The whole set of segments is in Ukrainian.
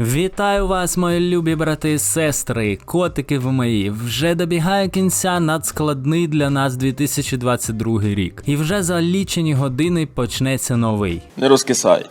Вітаю вас, мої любі брати і сестри, котики ви мої. Вже добігає кінця надскладний для нас 2022 рік. І вже за лічені години почнеться новий. Не розкисай.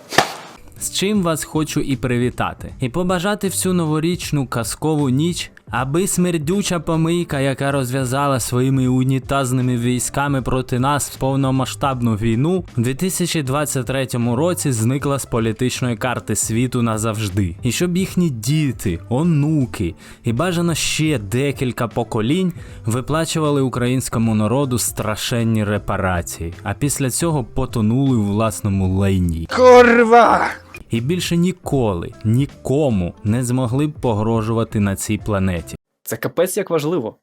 З чим вас хочу і привітати, і побажати всю новорічну казкову ніч, аби смердюча помийка, яка розв'язала своїми унітазними військами проти нас повномасштабну війну, у 2023 році зникла з політичної карти світу назавжди. І щоб їхні діти, онуки і бажано ще декілька поколінь виплачували українському народу страшенні репарації, а після цього потонули у власному лайні Курва! І більше ніколи нікому не змогли б погрожувати на цій планеті. Це капець як важливо.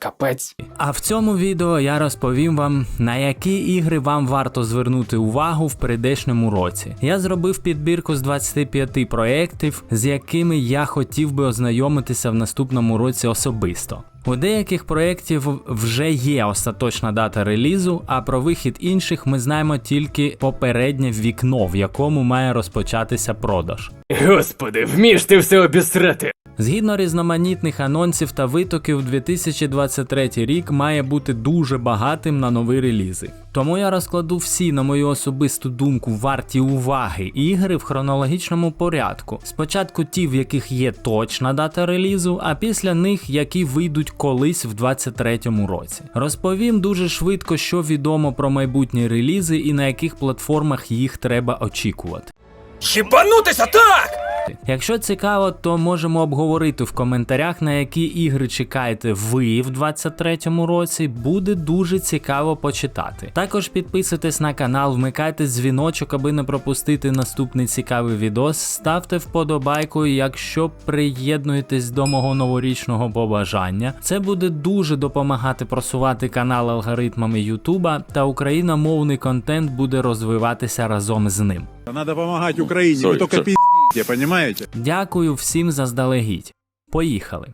Капець. А в цьому відео я розповім вам, на які ігри вам варто звернути увагу в прийдешньому році. Я зробив підбірку з 25 проєктів, з якими я хотів би ознайомитися в наступному році особисто. У деяких проєктів вже є остаточна дата релізу, а про вихід інших ми знаємо тільки попереднє вікно, в якому має розпочатися продаж. Господи, вмієш ти все обісрати. Згідно різноманітних анонсів та витоків, 2023 рік має бути дуже багатим на нові релізи. Тому я розкладу всі, на мою особисту думку, варті уваги ігри в хронологічному порядку. Спочатку ті, в яких є точна дата релізу, а після них, які вийдуть колись в 2023 році. Розповім дуже швидко, що відомо про майбутні релізи і на яких платформах їх треба очікувати. Хібанутися так! Якщо цікаво, то можемо обговорити в коментарях, на які ігри чекаєте ви в 23-му році. Буде дуже цікаво почитати. Також підписуйтесь на канал, вмикайте дзвіночок, аби не пропустити наступний цікавий відос. Ставте вподобайку, якщо приєднуєтесь до мого новорічного побажання. Це буде дуже допомагати просувати канал алгоритмами Ютуба, та україномовний контент буде розвиватися разом з ним. Надо помогать Украине, Sorry, вы только sorry. Понимаете? Дякую всім заздалегідь. Поїхали.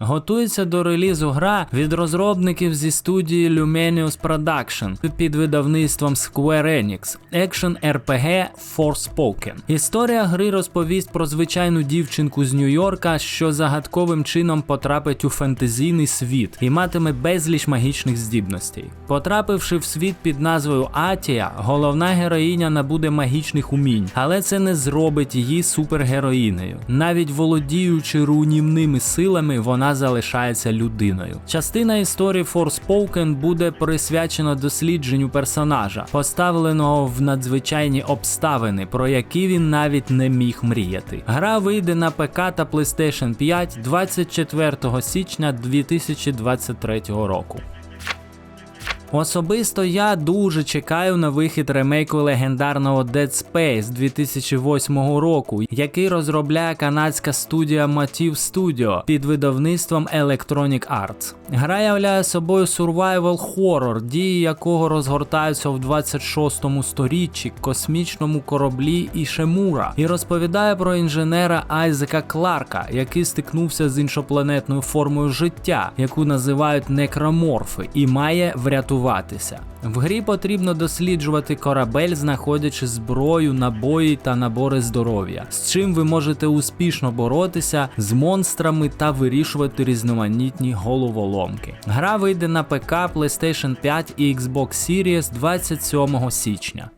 Готується до релізу гра від розробників зі студії Lumenius Production під видавництвом Square Enix Action RPG Forspoken. Історія гри розповість про звичайну дівчинку з Нью-Йорка, що загадковим чином потрапить у фентезійний світ і матиме безліч магічних здібностей. Потрапивши в світ під назвою Атія, головна героїня набуде магічних умінь, але це не зробить її супергероїнею. Навіть володіючи руйнівними силами, вона залишається людиною. Частина історії Forspoken буде присвячена дослідженню персонажа, поставленого в надзвичайні обставини, про які він навіть не міг мріяти. Гра вийде на ПК та PlayStation 5 24 січня 2023 року. Особисто я дуже чекаю на вихід ремейку легендарного Dead Space 2008 року, який розробляє канадська студія Motive Studio під видавництвом Electronic Arts. Гра являє собою survival horror, дії якого розгортаються в 26 сторіччі, космічному кораблі Ішемура, і розповідає про інженера Айзека Кларка, який стикнувся з іншопланетною формою життя, яку називають некроморфи, і має врятуватися. В грі потрібно досліджувати корабель, знаходячи зброю, набої та набори здоров'я, з чим ви можете успішно боротися з монстрами та вирішувати різноманітні головоломки. Гра вийде на ПК, PlayStation 5 і Xbox Series 27 січня.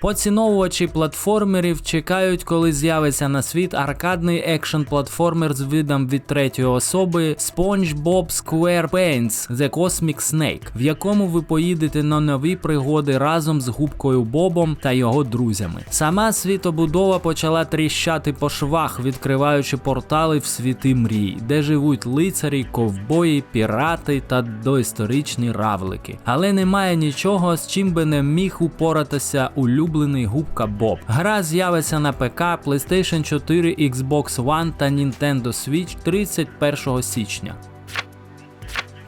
Поціновувачі платформерів чекають, коли з'явиться на світ аркадний екшн платформер з видом від третьої особи SpongeBob SquarePants The Cosmic Snake, в якому ви поїдете на нові пригоди разом з губкою Бобом та його друзями. Сама світобудова почала тріщати по швах, відкриваючи портали в світи мрій, де живуть лицарі, ковбої, пірати та доісторичні равлики. Але немає нічого, з чим би не міг упоратися улюблений губка Боб. Гра з'явиться на ПК, PlayStation 4, Xbox One та Nintendo Switch 31 січня.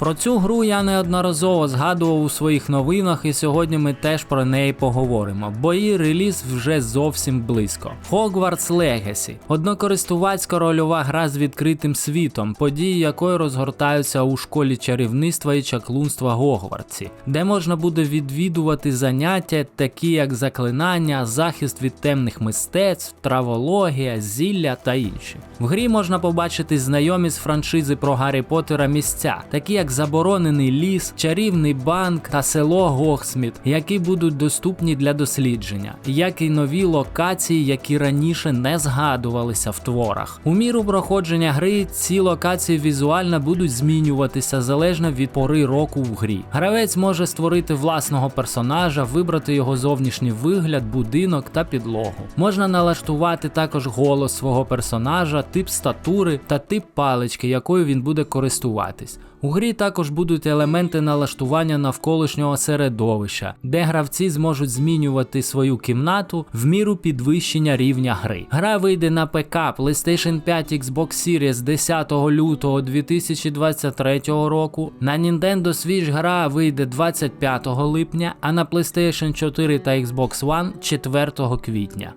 Про цю гру я неодноразово згадував у своїх новинах, і сьогодні ми теж про неї поговоримо, бо її реліз вже зовсім близько. Hogwarts Legacy – однокористувацька рольова гра з відкритим світом, події якої розгортаються у школі чарівництва і чаклунства Гогвартсі, де можна буде відвідувати заняття, такі як заклинання, захист від темних мистецтв, травологія, зілля та інші. В грі можна побачити знайомі з франшизи про Гаррі Поттера місця, такі як заборонений ліс, чарівний банк та село Гохсміт, які будуть доступні для дослідження, як і нові локації, які раніше не згадувалися в творах. У міру проходження гри ці локації візуально будуть змінюватися залежно від пори року в грі. Гравець може створити власного персонажа, вибрати його зовнішній вигляд, будинок та підлогу. Можна налаштувати також голос свого персонажа, тип статури та тип палички, якою він буде користуватись. У грі також будуть елементи налаштування навколишнього середовища, де гравці зможуть змінювати свою кімнату в міру підвищення рівня гри. Гра вийде на ПК, PlayStation 5, Xbox Series 10 лютого 2023 року. На Nintendo Switch гра вийде 25 липня, а на PlayStation 4 та Xbox One 4 квітня.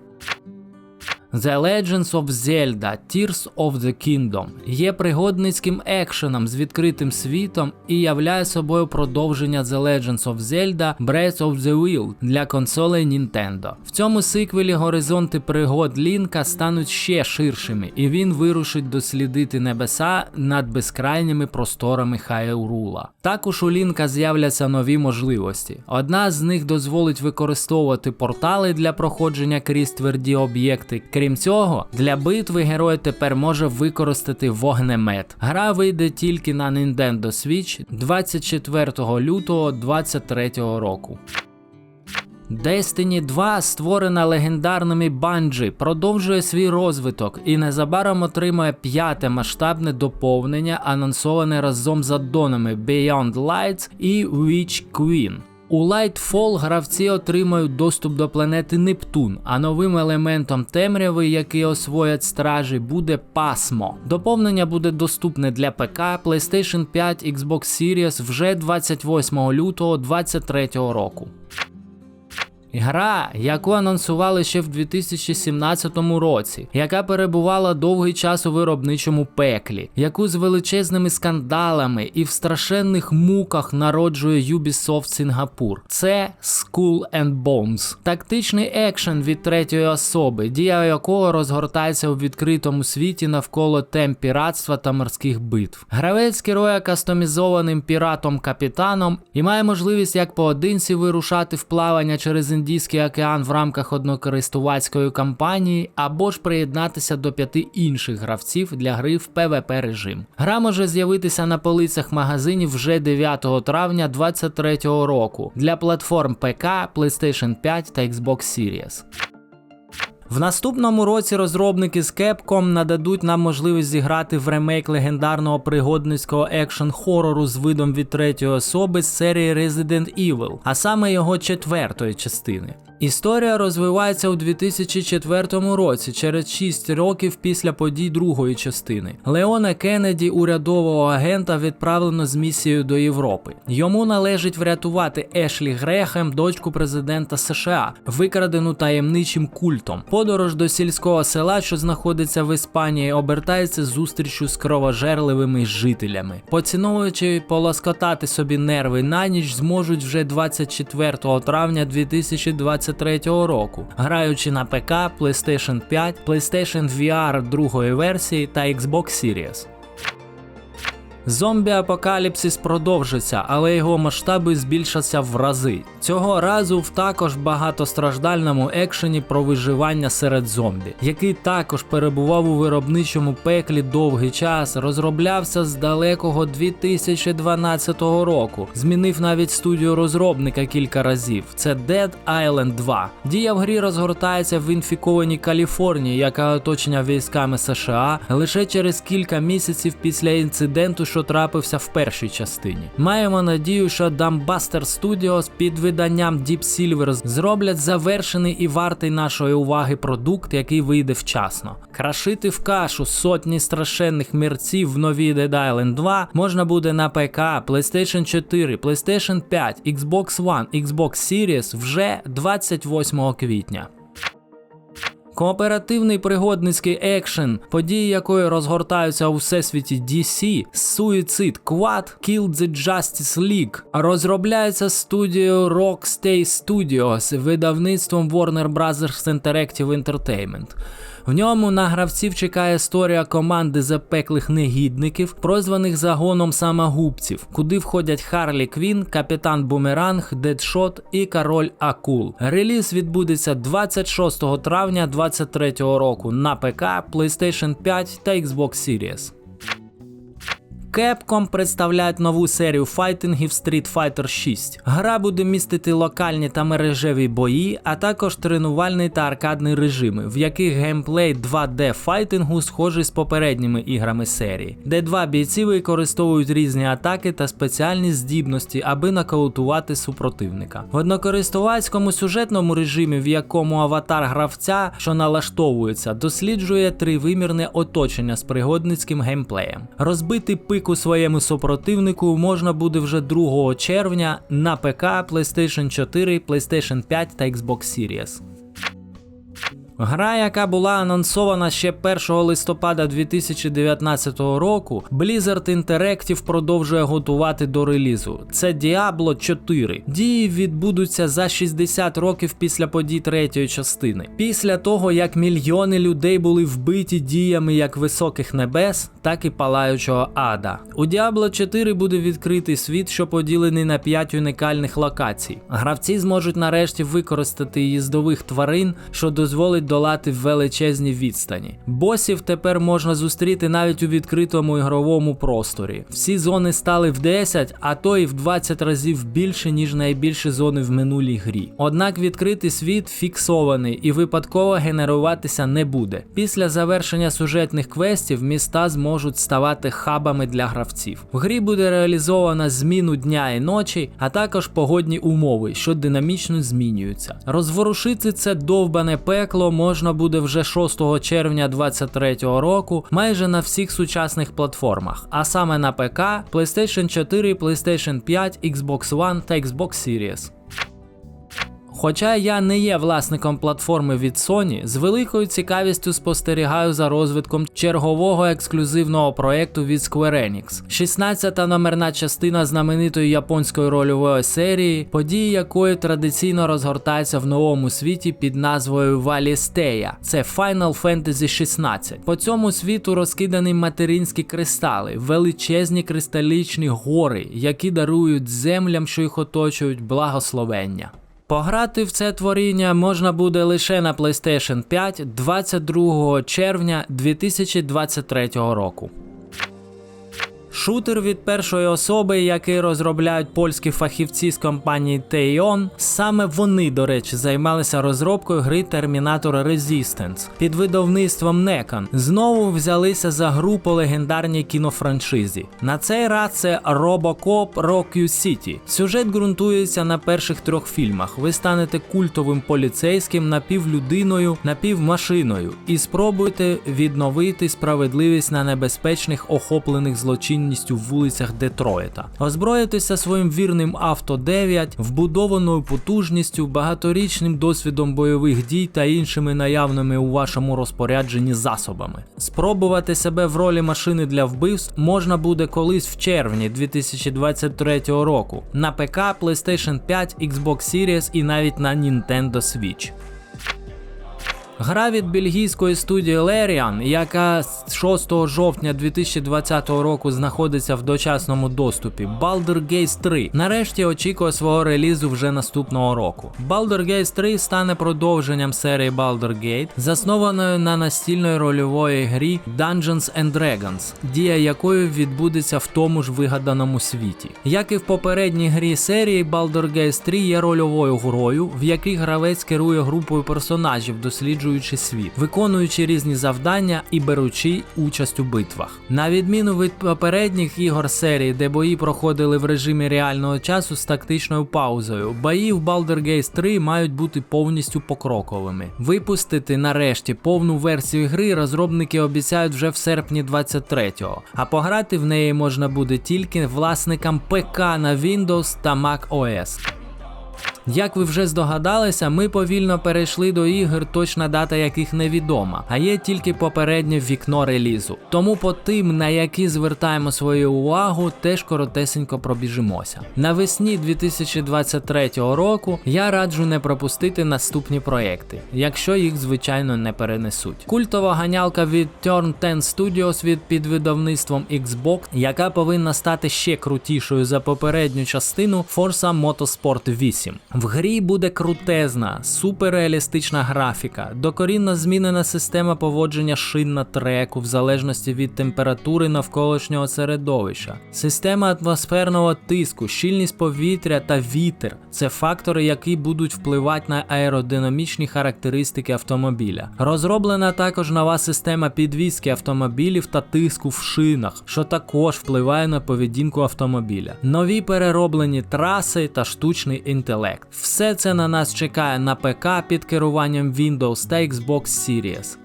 The Legends of Zelda Tears of the Kingdom є пригодницьким екшеном з відкритим світом і являє собою продовження The Legends of Zelda Breath of the Wild для консолей Nintendo. В цьому сиквелі горизонти пригод Лінка стануть ще ширшими, і він вирушить дослідити небеса над безкрайніми просторами Хайрула. Також у Лінка з'являться нові можливості. Одна з них дозволить використовувати портали для проходження крізь тверді об'єкти. Крім цього, для битви герой тепер може використати вогнемет. Гра вийде тільки на Nintendo Switch 24 лютого 2023 року. Destiny 2, створена легендарними Bungie, продовжує свій розвиток і незабаром отримує п'яте масштабне доповнення, анонсоване разом з аддонами Beyond Lights і Witch Queen. У Lightfall гравці отримають доступ до планети Нептун, а новим елементом темряви, який освоять стражі, буде пасмо. Доповнення буде доступне для ПК, PlayStation 5, Xbox Series вже 28 лютого 2023 року. Гра, яку анонсували ще в 2017 році, яка перебувала довгий час у виробничому пеклі, яку з величезними скандалами і в страшенних муках народжує Ubisoft Сінгапур. Це Skull and Bones. тактичний екшен від третьої особи, дія якого розгортається у відкритому світі навколо тем піратства та морських битв. Гравець керує кастомізованим піратом-капітаном і має можливість як поодинці вирушати в плавання через Індійський океан в рамках однокористувацької кампанії, або ж приєднатися до п'яти інших гравців для гри в PvP режим. Гра може з'явитися на полицях магазинів вже 9 травня 2023 року для платформ ПК, PlayStation 5 та Xbox Series. В наступному році розробники з Capcom нададуть нам можливість зіграти в ремейк легендарного пригодницького екшн хорору з видом від третьої особи з серії Resident Evil, а саме його четвертої частини. Історія розвивається у 2004 році, через 6 років після подій другої частини. Леона Кеннеді, урядового агента, відправлено з місією до Європи. Йому належить врятувати Ешлі Грехем, дочку президента США, викрадену таємничим культом. Подорож до сільського села, що знаходиться в Іспанії, обертається зустрічю з кровожерливими жителями. Поціновуючи полоскотати собі нерви на ніч, зможуть вже 24 травня 2023 року, граючи на ПК, PlayStation 5, PlayStation VR другої версії та Xbox Series. Зомбі апокаліпсис продовжиться, але його масштаби збільшаться в рази. Цього разу в також багатостраждальному екшені про виживання серед зомбі, який також перебував у виробничому пеклі довгий час, розроблявся з далекого 2012 року. Змінив навіть студію розробника кілька разів. Це Dead Island 2. Дія в грі розгортається в інфікованій Каліфорнії, яка оточена військами США лише через кілька місяців після інциденту що трапився в першій частині. Маємо надію, що Dumbbuster Studios під виданням Deep Silver зроблять завершений і вартий нашої уваги продукт, який вийде вчасно. Крашити в кашу сотні страшенних мерців в новій Dead Island 2 можна буде на ПК, PlayStation 4, PlayStation 5, Xbox One, Xbox Series вже 28 квітня. Кооперативний пригодницький екшен, події якої розгортаються у всесвіті DC, Suicide Squad Kill the Justice League, розробляється студією Rockstay Studios, видавництвом Warner Bros. Interactive Entertainment. В ньому на гравців чекає історія команди запеклих негідників, прозваних загоном самогубців, куди входять Харлі Квін, Капітан Бумеранг, Дедшот і Король Акул. Реліз відбудеться 26 травня 2023 року на ПК, PlayStation 5 та Xbox Series. Capcom представляють нову серію файтингів Street Fighter 6. Гра буде містити локальні та мережеві бої, а також тренувальний та аркадний режими, в яких геймплей 2D файтингу схожий з попередніми іграми серії, де два бійці використовують різні атаки та спеціальні здібності, аби нокаутувати супротивника. В однокористувацькому сюжетному режимі, в якому аватар гравця, що налаштовується, досліджує тривимірне оточення з пригодницьким геймплеєм. Розбити пику своєму супротивнику можна буде вже 2 червня на ПК, PlayStation 4, PlayStation 5 та Xbox Series. Гра, яка була анонсована ще 1 листопада 2019 року, Blizzard Interactive продовжує готувати до релізу. Це Diablo 4. Дії відбудуться за 60 років після подій третьої частини. Після того, як мільйони людей були вбиті діями як високих небес, так і палаючого ада. У Diablo 4 буде відкритий світ, що поділений на 5 унікальних локацій. Гравці зможуть нарешті використати їздових тварин, що дозволить долати величезні відстані. Босів тепер можна зустріти навіть у відкритому ігровому просторі. Всі зони стали в 10, а то і в 20 разів більше, ніж найбільші зони в минулій грі. Однак відкритий світ фіксований і випадково генеруватися не буде. Після завершення сюжетних квестів міста зможуть ставати хабами для гравців. В грі буде реалізована зміну дня і ночі, а також погодні умови, що динамічно змінюються. Розворушити це довбане пекло можна буде вже 6 червня 2023 року майже на всіх сучасних платформах, а саме на ПК, PlayStation 4, PlayStation 5, Xbox One та Xbox Series. Хоча я не є власником платформи від Sony, з великою цікавістю спостерігаю за розвитком чергового ексклюзивного проєкту від Square Enix. 16-та номерна частина знаменитої японської рольової серії, події якої традиційно розгортаються в новому світі під назвою Валістея. Це Final Fantasy 16. По цьому світу розкидані материнські кристали, величезні кристалічні гори, які дарують землям, що їх оточують, благословення. Пограти в це творіння можна буде лише на PlayStation 5 22 червня 2023 року. Шутер від першої особи, який розробляють польські фахівці з компанії Teion, саме вони, до речі, займалися розробкою гри Terminator Resistance під видавництвом Necon. Знову взялися за гру по легендарній кінофраншизі. На цей раз це Robocop Rock City. Сюжет ґрунтується на перших трьох фільмах. Ви станете культовим поліцейським напівлюдиною, напівмашиною і спробуєте відновити справедливість на небезпечних охоплених злочинністю вулицях Детройта. Озброїтеся своїм вірним авто 9, вбудованою потужністю, багаторічним досвідом бойових дій та іншими наявними у вашому розпорядженні засобами. Спробувати себе в ролі машини для вбивств можна буде колись в червні 2023 року на ПК, PlayStation 5, Xbox Series і навіть на Nintendo Switch. Гра від бельгійської студії Larian, яка з 6 жовтня 2020 року знаходиться в дочасному доступі, Baldur Gate 3, нарешті очікує свого релізу вже наступного року. Baldur Gate 3 стане продовженням серії Baldur Gate, заснованою на настільної рольової грі Dungeons and Dragons, дія якої відбудеться в тому ж вигаданому світі. Як і в попередній грі серії, Baldur Gate 3 є рольовою грою, в якій гравець керує групою персонажів, досліджуючи досліджуючи світ, виконуючи різні завдання і беручи участь у битвах. На відміну від попередніх ігор серії, де бої проходили в режимі реального часу з тактичною паузою, бої в Baldur's Gate 3 мають бути повністю покроковими. Випустити нарешті повну версію гри розробники обіцяють вже в серпні 23-го, а пограти в неї можна буде тільки власникам ПК на Windows та Mac OS. Як ви вже здогадалися, ми повільно перейшли до ігор, точна дата яких невідома, а є тільки попереднє вікно релізу. Тому по тим, на які звертаємо свою увагу, теж коротесенько пробіжимося. Навесні 2023 року я раджу не пропустити наступні проекти, якщо їх звичайно не перенесуть. Культова ганялка від Turn 10 Studios від підвидавництвом Xbox, яка повинна стати ще крутішою за попередню частину Forza Motorsport 8. В грі буде крутезна, суперреалістична графіка, докорінно змінена система поводження шин на треку в залежності від температури навколишнього середовища, система атмосферного тиску, щільність повітря та вітер це фактори, які будуть впливати на аеродинамічні характеристики автомобіля. Розроблена також нова система підвізки автомобілів та тиску в шинах, що також впливає на поведінку автомобіля. Нові перероблені траси та штучний інтелект. Все це на нас чекає на ПК під керуванням Windows та Xbox Series.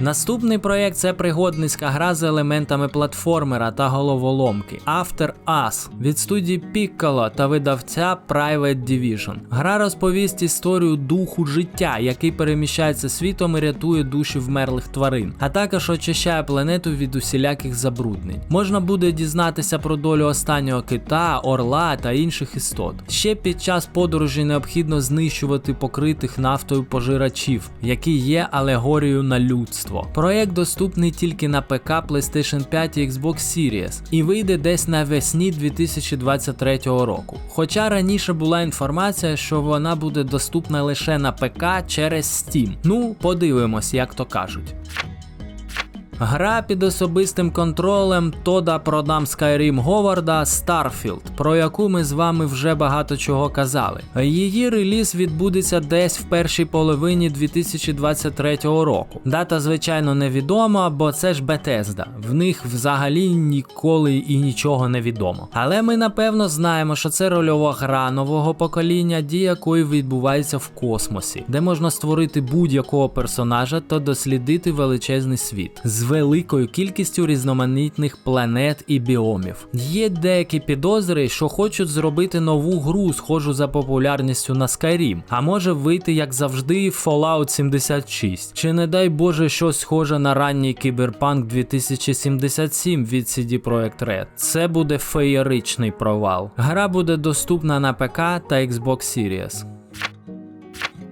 Наступний проєкт це пригодницька гра з елементами платформера та головоломки After Us від студії Piccolo та видавця Private Division. Гра розповість історію духу життя, який переміщається світом і рятує душі вмерлих тварин, а також очищає планету від усіляких забруднень. Можна буде дізнатися про долю останнього кита, орла та інших істот. Ще під час подорожі необхідно знищувати покритих нафтою пожирачів, які є алегорією на людство. Проєкт доступний тільки на ПК, PlayStation 5 і Xbox Series і вийде десь навесні 2023 року. Хоча раніше була інформація, що вона буде доступна лише на ПК через Steam. Ну, подивимось, як то кажуть. Гра під особистим контролем Тода продам Skyrim Говарда Starfield, про яку ми з вами вже багато чого казали. Її реліз відбудеться десь в першій половині 2023 року. Дата, звичайно, невідома, бо це ж Bethesda. В них взагалі ніколи і нічого не відомо. Але ми напевно знаємо, що це рольова гра нового покоління, дія якої відбувається в космосі, де можна створити будь-якого персонажа та дослідити величезний світ великою кількістю різноманітних планет і біомів. Є деякі підозри, що хочуть зробити нову гру, схожу за популярністю на Skyrim, а може вийти, як завжди, Fallout 76, чи не дай Боже щось схоже на ранній Cyberpunk 2077 від CD Projekt Red. Це буде феєричний провал. Гра буде доступна на ПК та Xbox Series.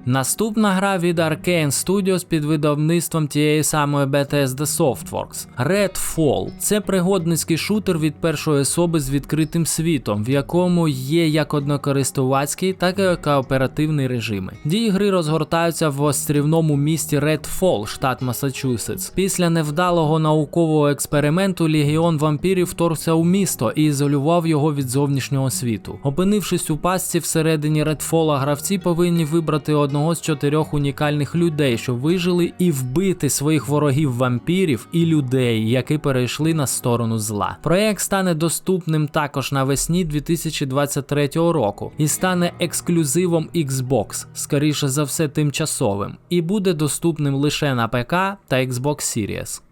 Наступна гра від Arkane Studios під видавництвом тієї самої Bethesda Softworks Redfall. Це пригодницький шутер від першої особи з відкритим світом, в якому є як однокористувацький, так і кооперативний режими. Дії гри розгортаються в острівному місті Redfall, штат Масачусетс. Після невдалого наукового експерименту легіон вампірів вторгся у місто і ізолював його від зовнішнього світу. Опинившись у пастці всередині Redfall, гравці повинні вибрати одного з чотирьох унікальних людей, що вижили, і вбити своїх ворогів вампірів і людей, які перейшли на сторону зла. Проект стане доступним також навесні 2023 року і стане ексклюзивом Xbox, скоріше за все тимчасовим, і буде доступним лише на ПК та Xbox Series.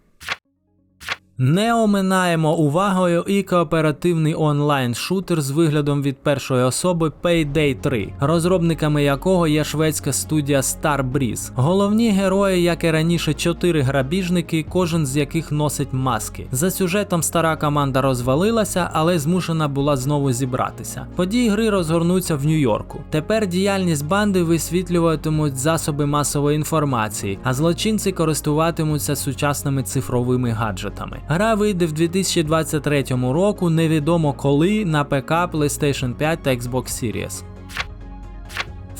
Не оминаємо увагою і кооперативний онлайн-шутер з виглядом від першої особи Payday 3, розробниками якого є шведська студія Starbreeze. Головні герої, як і раніше, чотири грабіжники, кожен з яких носить маски. За сюжетом стара команда розвалилася, але змушена була знову зібратися. Події гри розгорнуться в Нью-Йорку. Тепер діяльність банди висвітлюватимуть засоби масової інформації, а злочинці користуватимуться сучасними цифровими гаджетами. Гра вийде в 2023 року, невідомо коли на ПК, PlayStation 5 та Xbox Series.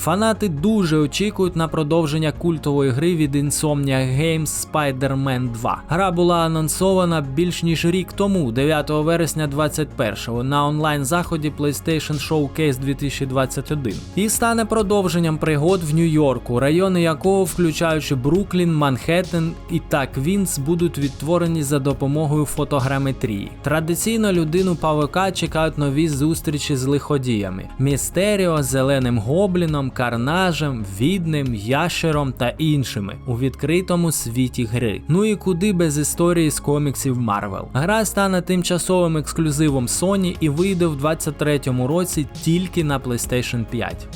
Фанати дуже очікують на продовження культової гри від Insomniac Games Spider-Man 2. Гра була анонсована більш ніж рік тому, 9 вересня 21-го, на онлайн-заході PlayStation Showcase 2021 і стане продовженням пригод в Нью-Йорку, райони якого, включаючи Бруклін, Манхеттен і та Квінс, будуть відтворені за допомогою фотограметрії. Традиційно людину павука чекають нові зустрічі з лиходіями: Містеріо, Зеленим Гобліном, Карнажем, Відним, Ящером та іншими у відкритому світі гри. Ну і куди без історії з коміксів Марвел. Гра стане тимчасовим ексклюзивом Sony і вийде в 23-му році тільки на PlayStation 5.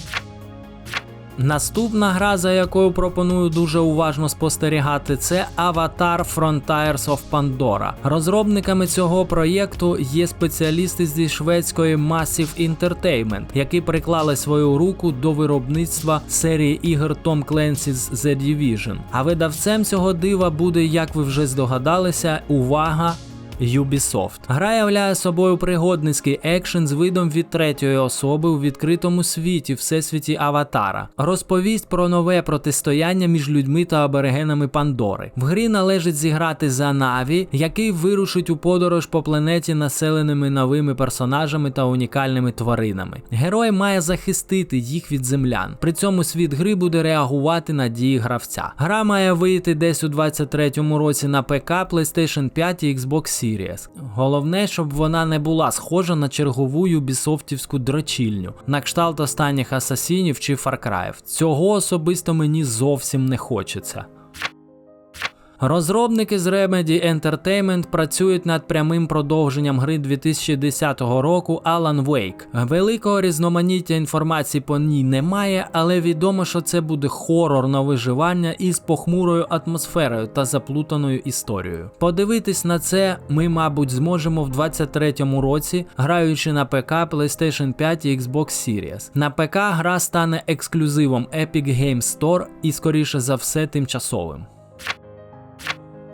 Наступна гра, за якою пропоную дуже уважно спостерігати, це Avatar Frontiers of Pandora. Розробниками цього проєкту є спеціалісти зі шведської Massive Entertainment, які приклали свою руку до виробництва серії ігор Tom Clancy's The Division. А видавцем цього дива буде, як ви вже здогадалися, увага. Ubisoft. Гра являє собою пригодницький екшен з видом від третьої особи у відкритому світі, всесвіті Аватара. Розповість про нове протистояння між людьми та аборигенами Пандори. В грі належить зіграти за Наві, який вирушить у подорож по планеті, населеними новими персонажами та унікальними тваринами. Герой має захистити їх від землян. При цьому світ гри буде реагувати на дії гравця. Гра має вийти десь у 23-му році на ПК, PlayStation 5 і Xbox Series. Головне, щоб вона не була схожа на чергову юбісофтівську дрочільню, на кшталт останніх асасінів чи Фаркраїв. Цього особисто мені зовсім не хочеться. Розробники з Remedy Entertainment працюють над прямим продовженням гри 2010 року Alan Wake. Великого різноманіття інформації по ній немає, але відомо, що це буде хорор на виживання із похмурою атмосферою та заплутаною історією. Подивитись на це ми, мабуть, зможемо в 23-му році, граючи на ПК, PlayStation 5 і Xbox Series. На ПК гра стане ексклюзивом Epic Games Store і, скоріше за все, тимчасовим.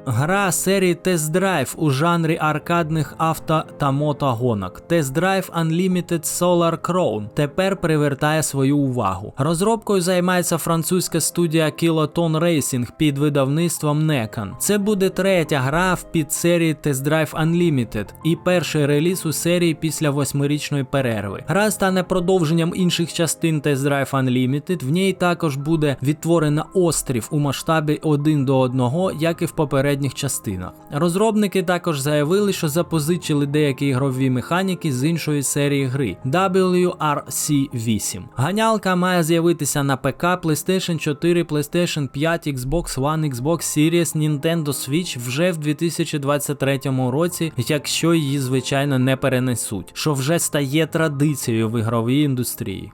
Гра серії Test Drive у жанрі аркадних авто та мотогонок. Test Drive Unlimited Solar Crown тепер привертає свою увагу. Розробкою займається французька студія Kiloton Racing під видавництвом Necan. Це буде третя гра в підсерії Test Drive Unlimited і перший реліз у серії після восьмирічної перерви. Гра стане продовженням інших частин Test Drive Unlimited. В ній також буде відтворено острів у масштабі 1 до 1, як і в попередніх частинах. Розробники також заявили, що запозичили деякі ігрові механіки з іншої серії гри WRC8. Ганялка має з'явитися на ПК, PlayStation 4, PlayStation 5, Xbox One, Xbox Series, Nintendo Switch вже в 2023 році, якщо її звичайно не перенесуть, що вже стає традицією в ігровій індустрії.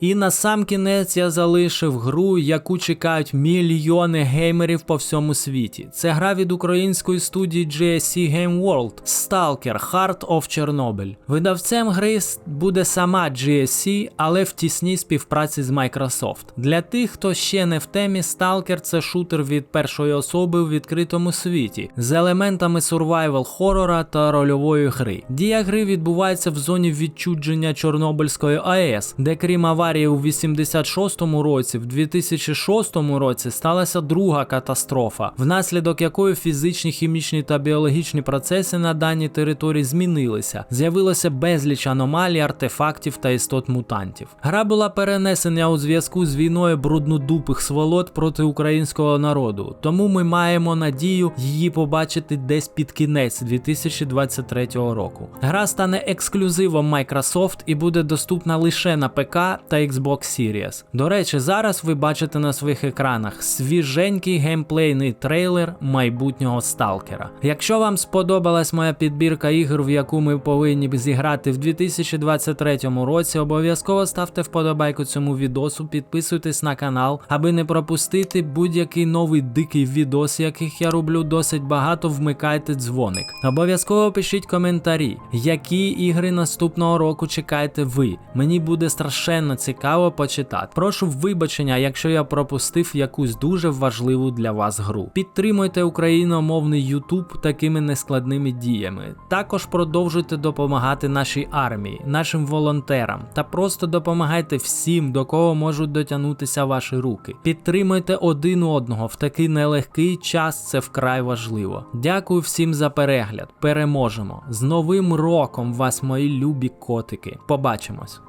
І на сам кінець я залишив гру, яку чекають мільйони геймерів по всьому світі. Це гра від української студії GSC Game World Stalker Heart of Chernobyl. Видавцем гри буде сама GSC, але в тісній співпраці з Microsoft. Для тих, хто ще не в темі, Stalker це шутер від першої особи у відкритому світі з елементами survival хорора та рольової гри. Дія гри відбувається в зоні відчудження Чорнобильської АЕС, де крім аварії у 86-му році, в 2006 році сталася друга катастрофа, внаслідок якої фізичні, хімічні та біологічні процеси на даній території змінилися. З'явилося безліч аномалій, артефактів та істот мутантів. Гра була перенесена у зв'язку з війною бруднодупих сволот проти українського народу, тому ми маємо надію її побачити десь під кінець 2023 року. Гра стане ексклюзивом Microsoft і буде доступна лише на ПК та Xbox Series. До речі, зараз ви бачите на своїх екранах свіженький геймплейний трейлер майбутнього сталкера. Якщо вам сподобалась моя підбірка ігор, в яку ми повинні зіграти в 2023 році, обов'язково ставте вподобайку цьому відосу, підписуйтесь на канал, аби не пропустити будь-який новий дикий відос, яких я роблю досить багато. Вмикайте дзвоник. Обов'язково пишіть коментарі, які ігри наступного року чекаєте ви. Мені буде страшенно цікаво цікаво почитати. Прошу вибачення, якщо я пропустив якусь дуже важливу для вас гру. Підтримуйте україномовний YouTube такими нескладними діями. Також продовжуйте допомагати нашій армії, нашим волонтерам та просто допомагайте всім, до кого можуть дотягнутися ваші руки. Підтримуйте один одного в такий нелегкий час. Це вкрай важливо. Дякую всім за перегляд. Переможемо з новим роком вас, мої любі котики. Побачимось.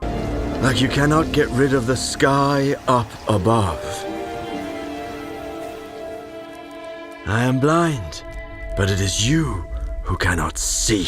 Like you cannot get rid of the sky up above. I am blind, but it is you who cannot see.